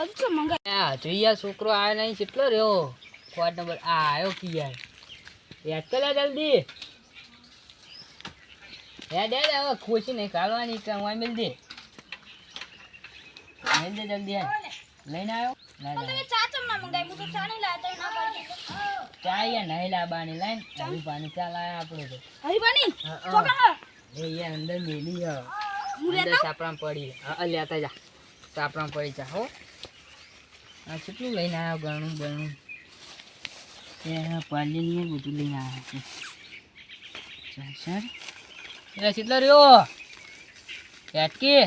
બધું મંગાય. આ જોઈએ છોકરો આયો નહીં કેટલો રહ્યો? વોર્ડ નંબર આ આવ્યો કી યાર? યાદ કરે જલ્દી. યાદ યાદ હવે ખુશી નહીં કાઢવાની કે હું મિલ દે. મિલ દે જલ્દી યાર લઈને આવ્યો? ચા તો તો યાર નહીં લાવવાની લાઈન. આવી પાણી ચા લાયા આપણે તો. હરીબાની હા, હા. એ યાર અંદર મેલી અંદર સાપરામ પડી. હા હા, લેતા જા. સાપરામ પડી જા હો. આ કેટલું લઈને આવ્યો ગણું ગણું? પાર્લેની એ બધું લઈને આવ્યો છે. ચાલ સર એટલે કેટલો રહ્યો. કેટકી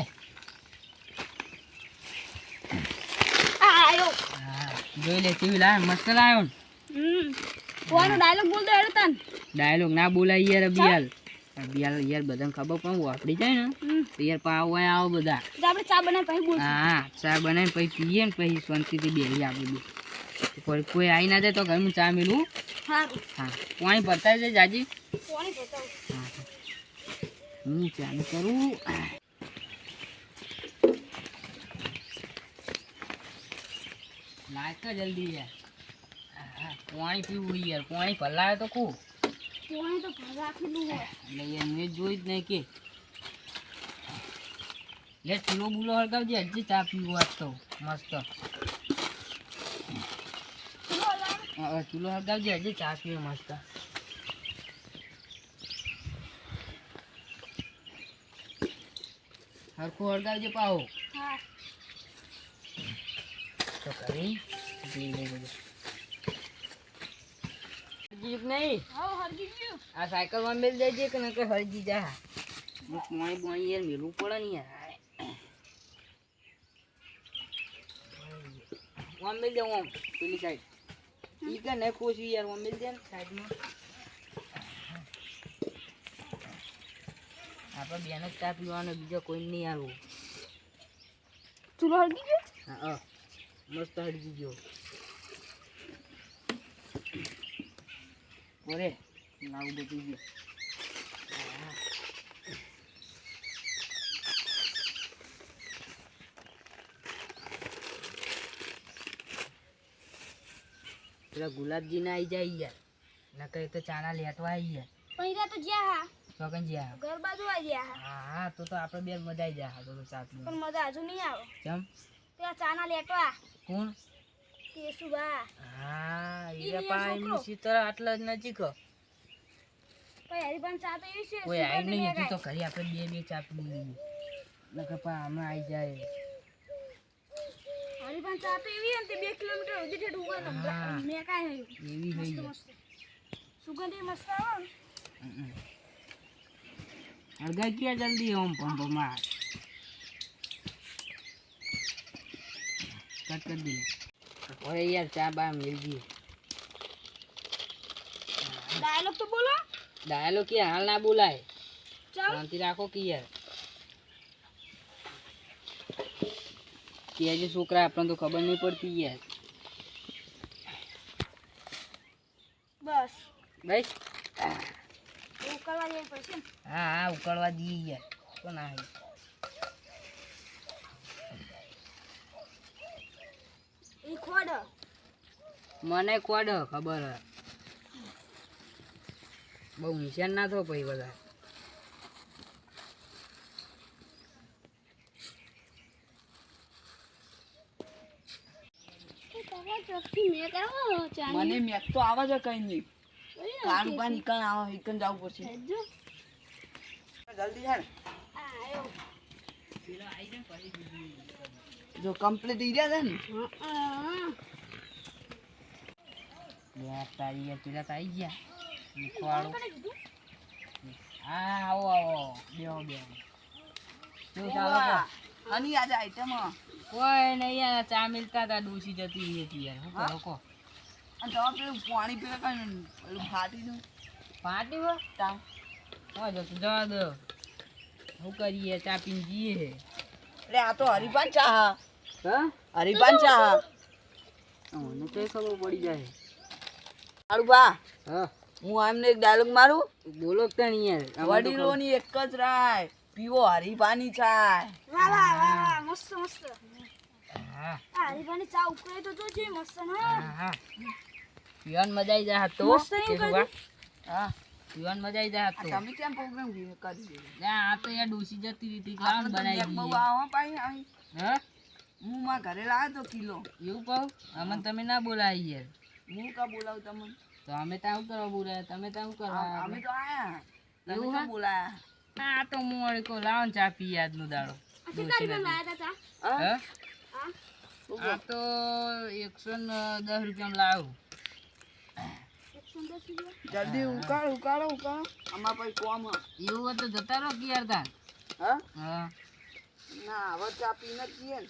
આયો. હા જોઈ લે ટીવી લાવ્યો મસ્ત લાવ્યો ને? કોનો ડાયલોગ બોલ હેડો તન. ડાયલોગ ના બોલાય યાર બિયાલ બિયાલ યાર બધાને ખબર પણ વાપરી જાય ને. યાર પાવ હોય આવો બધા. આપણે ચા બનાવી પછી બોલ હા ચા બનાવીને પછી પીએ ને પછી શાંતિથી બેસી આપી બધું કોઈ કોઈ આવી ના જાય તો ઘરમાં ચા મેલું. સારું. હા પાણી ભરતા જાય જાજી. બતાવું હા હું. ચાલુ કરું? લાગ જલ્દી યાર. હા, હા, પાણી પીવું યાર. પાણી ભલાવે તો ખૂબ. પાણી તો ભરાખેલું હોય. એટલે એમને જોઈ જ નહીં કે લે ચૂલો બુલો હળગાવજે હજી ચા પીવું આજ તો મસ્ત. ચૂલો હળગાવજે હજી ચા પીવો મસ્ત. હરખું હળગાવજે પાહો. તો કરી પી લે બધું. હજી એક નહીં હા હરગી ગયું આ સાયકલમાં મેલ દેજે કે નકર હરજી જા હું પાણી પાણી યાર મેલવું પડે ને યાર ઓમ મેલ દે ઓમ પેલી સાઈડ ઈ કે ને ખોસી યાર ઓમ મેલ દે ને સાઈડમાં આપણે બેનો જ ચા પીવાનો બીજો કોઈ નહીં આવું ચૂલો હરગી ગયો હા હા મસ્ત હરજી ગયો ઓરે લાવું બધું ગયું પેલા ગુલાબજી ના આવી જાય યાર. નકર તો ચાના લેટવા આવી યાર પૈરા તો જ્યા હા. ચોકન જ્યા ઘર બાજુ આવી ગયા હા. હા તો તો આપણે બે મજા આવી જાય હા તો ચા પણ મજા હજુ નહીં આવે. કેમ? પેલા ચાના લેટવા. કોણ? કેશુભા હા ઈ ઈરા ઈ પા છોકરો. એમની સીતર આટલા જ નજીક હ. પછી હરીબાન ચા તો એવી છે કોઈ આવી નહીં હજુ તો સુગંધ ઘરે આપણે બે બે ચા પી લઈએ નકર પા હમણાં આવી જાય હરીબાન ચા તો એવી ને તે બે કિલોમીટર સુધી ઠેઠ ઉગા હા. મેં કાંઈ એવી મસ્ત થઈ મસ્ત સુગંધ એ મસ્ત આવે ને અડગા ક્યાં જલ્દી ઓમ પંપમાં કટ કરી દે યાર ચા બા મિલ જઈએ ડાયલોગ તો બોલો. ડાયલો કે હાલ ના બોલાય. ચાલ. શાંતિ રાખો કે યાર. કે છોકરા આપણને તો ખબર નહીં પડતી યાર. બસ. બસ. જેવું પડશે ને. હા હા ઉકળવા દઈએ યાર. તો ના હોય. એ ખોડ. મને કોડ ખબર હે. બહુ નિશાન ના થો પછી બધા. મેં મને મેક તો આવે છે કઈ નહીં. કાન પાન ઇકન આવે ઇકન જવું પડશે. જલ્દી છે ને આ આયો જો કમ્પ્લીટ થઈ ગયા ને? યાર તારી યાર તો આવી ગયા. મૂકવાળું હા આવો આવો. બેહો બેહો. શું ચાલો ઓવા. આજે આઈટમ કોઈ નહીં યાર ચા મિલતા હતા ડૂસી જતી હતી યાર. હું કરો કો અને તો પેલું પાણી પીવા કઈ પેલું ફાટી દઉં. ફાટી હો તાવ. હો જતું જવા દો. શું કરીએ? ચા પીને જઈએ. એટલે આ તો હરિપાન ચા હા? હરિપાન ચા મને તો ખબર પડી જાય. સારું બા હા. હું એમને એક ડાયલોગ મારું? બોલો તો યાર વડીલોની એક જ રાય પીવો હરી પાણી ચાય. વાહ વાહ વાહ મસ્ત મસ્ત. હા. હા આ ચા ઉકળે તો જો જે મસ્ત ને હા પીવાન મજા આવી જાય તો. મસ્ત કેશુભા? હા પીવાન મજા આવી જાય તો. તમે કેમ પ્રોગ્રામ કરી દીધો? ના, આ તો યાર ડોસી જતી રહી હતી કામ બનાવી બેગ બહુ આવો પાઈ આવી. હા? હું મારા ઘરે લાવ્યો તો કિલો. એવું કહું? અમને તમે ના બોલાવી યાર. હું કા બોલાવું તમને? તો અમે તો આવું કરવા બોલાયા? તમે તો આવું કરવા અમે તો આયા. એવું હે? બોલાયા? આ તો હું વળી કહું લાવો ને ચા પી આજનો દાડો. આ તા એકસો ને દસ રૂપિયામાં ને રૂપિયા? જલ્દી ઉકાળ ઉકાળો ઉકાળો. આમાં પાસે કોમ એવું હોય તો જતા રહો કે યાર તાન હા? હા. ના હવે ચા પીને જ પીએ ને.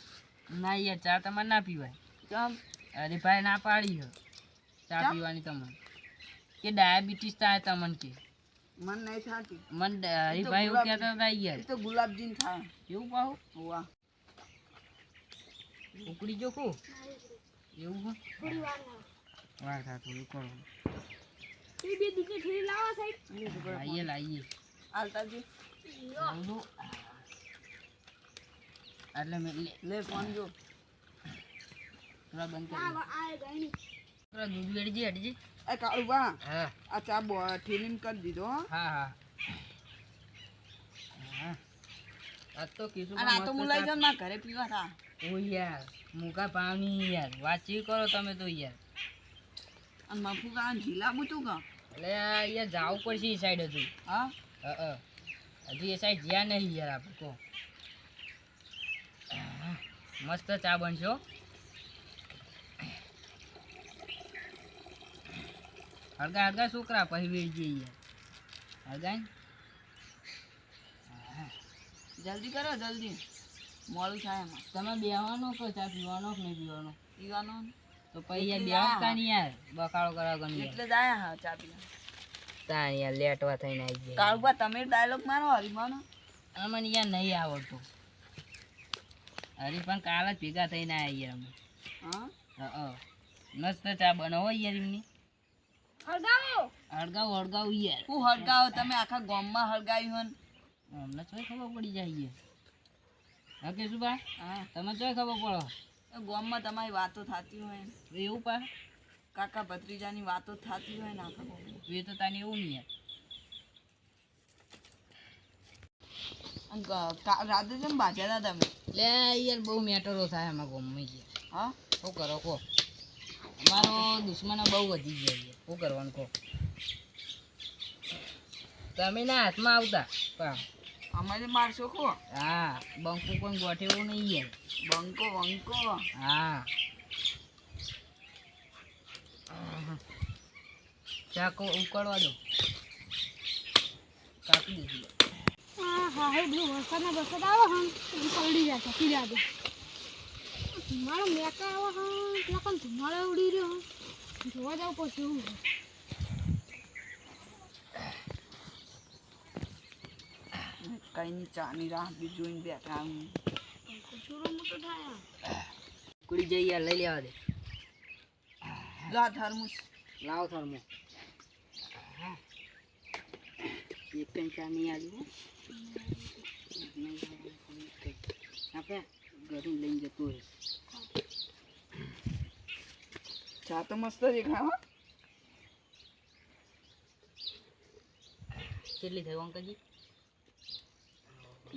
ના યાર ચા તમારે ના પીવાય. કેમ અરે ભાઈ ના પાડી હો. ચા? પીવાની તમને. કે ડાયાબિટીસ થાય તમને કે? મન નહીં થાતી મન અરે ભાઈ એવું કહેતા હતા યાર. તો ગુલાબજીન થાય. એવું પાહુ વાહ. ઉકળી જો કો? એવું હો? થોડી વાર ના વાર થાતું થોડું કરો એ બે દૂધી ઠેલી લાવો સાહેબ. આઈએ લાઈએ આલતાજી આવજો. એટલે મેં લે ફોન જો. થોડા બંધ કરી આ થોડા દૂધ વેડજી હટજી એ કાળુ બા. હા. આ ચા બો ઠેલીને કરી દીધો હા. હા હા. આ તો કીધું આ તો હું લઈ જાઉં મારા ઘરે પીવા થા. ઓ યાર મુકા પાવની યાર. વાતચીત કરો તમે તો યાર. અને મફુ કા જીલાબુ તું કા એટલે આ યાર જાવું પડશે એ સાઈડ હતું હા? અ હજુ એ સાઈડ જ્યાં નહીં યાર આપણે કહો. મસ્ત ચા બનશો હળગા હળગા છોકરા પછી યાર હળગા જલ્દી કરો જલ્દી. મોડું થાય એમાં. તમે બેહવાનો કે ચા પીવાનો કે નહીં પીવાનો? પીવાનો. તો પછી બેહતા નહીં યાર? બકાળો કરવા ગમે એટલે જાય હા ચા પીવા ત્યાં યાર લેટવા થઈને આવી ગયા. કાળુબા તમે ડાયલોગ મારો હરીમાનો અમને યાર નહીં આવડતું. હરી પણ કાલ જ ભેગા થઈને આવ્યા યાર અમે. હા? મસ્ત ચા બનાવો યાર એમની. હળગાવો. હળગાવ હળગાવ યાર. હું હળગાવો? તમે આખા ગામમાં હળગાવ્યું હન. અમને ચોય ખબર પડી જાય યાર. હા કે હા. તમે ચોય ખબર પડો. એ ગામમાં તમારી વાતો થતી હોય ને. તો એવું પા? કાકા ભત્રીજાની વાતો થતી હોય ને આખા એ તો તાને એવું નહીં યાર અને ગ- કા- રાતે જેમ બાજ્યા હતા તમે. લે યાર બહુ મેટરો થાય એમાં ગમમાં ગયા હા? શું કરો કહો? અમારો દુશ્મનો બહુ વધી ગયા છે. શું કરવાનું કહો? તમે ના હાથમાં આવતા. પણ અમારે મારશો કહો હા બંકુ પણ ગોઠેવો નહીં યાર. બંકો બંકો. હા. ચાકો ઉકળવા દો. કાપી દઈશું હા હા હે બધું વરસાદના વરસાદ આવે હા. એ પલડી જાય રહ્યા દે ધુમાડો મેકા આવે હા. પેલા પણ ધુમાડો ઉડી રહ્યો જોવા જાવ પછી એવું કઈ ની ચાની રાહ બી જોઈને બેઠા હું. કચોરો મોટો થાય કુડી જઈએ લઈ લેવા દે. લા થર્મુસ લાવો થર્મો આવ્યું આપણે ઘરે લઈને જતો રહે. ચા તો મસ્ત છે ખાવા કેટલી થયું અંકલજી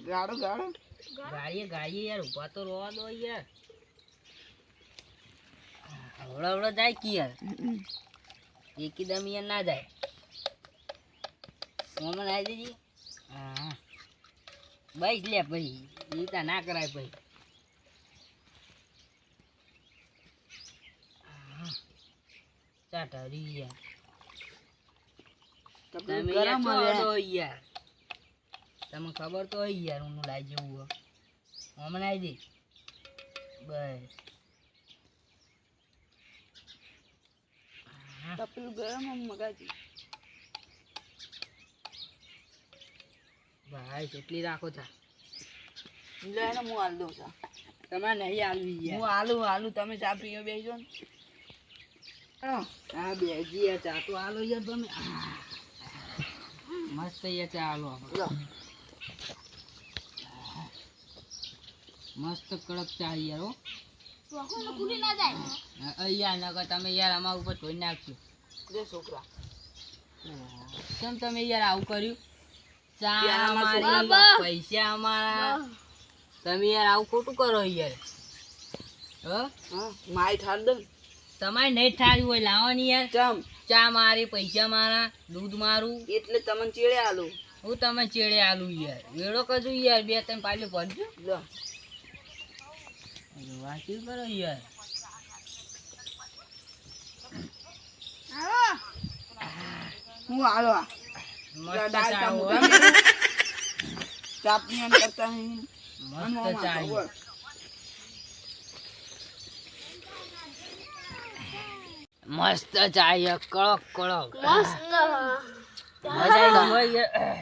ગાડો ગાડો ગાડીએ ગાડીએ યાર ઊભા તો રોવા દો યાર. હવડાવડા હવડા જાય કે યાર? એકદમ યાર ના જાય. મોમન આવી દીધી હા. બસ લે ભાઈ એ ના કરાય ભાઈ. ચાટા રી યાર તમને ખબર તો હોય યાર હું લાઈ જેવું હમણાં આવી જઈ બસ. પેલું ગરમ મગાજી ભાઈ કેટલી રાખો થા લે ને હું હાલ દઉં છું. તમે નહીં હાલવી હું હાલું આલુ આલુ તમે ચા પીઓ બેસજો ને. હા. બેસી ચા તો હાલો યાર તમે. મસ્ત યાર ચા હાલો આપણે. મસ્ત કડક ચા યાર હો. ચોખો ખુલી ના જાય. અહીંયા નગર તમે યાર અમારા ઉપર ધોઈ નાખશો છોકરા. કેમ તમે યાર આવું કર્યું? ચા અમારા પૈસા અમારા. તમે યાર આવું ખોટું કરો યાર. માય ઠાર દે તમારે નહીં ઠાર્યું હોય લાવવાની યાર. ચમ. ચા મારી પૈસા મારા દૂધ મારું. એટલે તમને ચેડે આલું. હું તમે ચેડે આલું યાર. વેડો કજુ યાર બે તમે પાછું પડજો લો. વાંચ્યું કરો યાર? હું આલો આ. ચાપની આમ કરતા નહીં. આમ મસ્ત ચાય મસ્ત ચા યાર કડક કડક. મજા આવી હોય યાર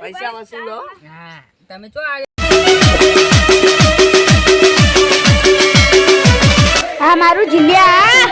પૈસા વસૂલો હા. તમે ચો આ આ મારું જીલ્યા.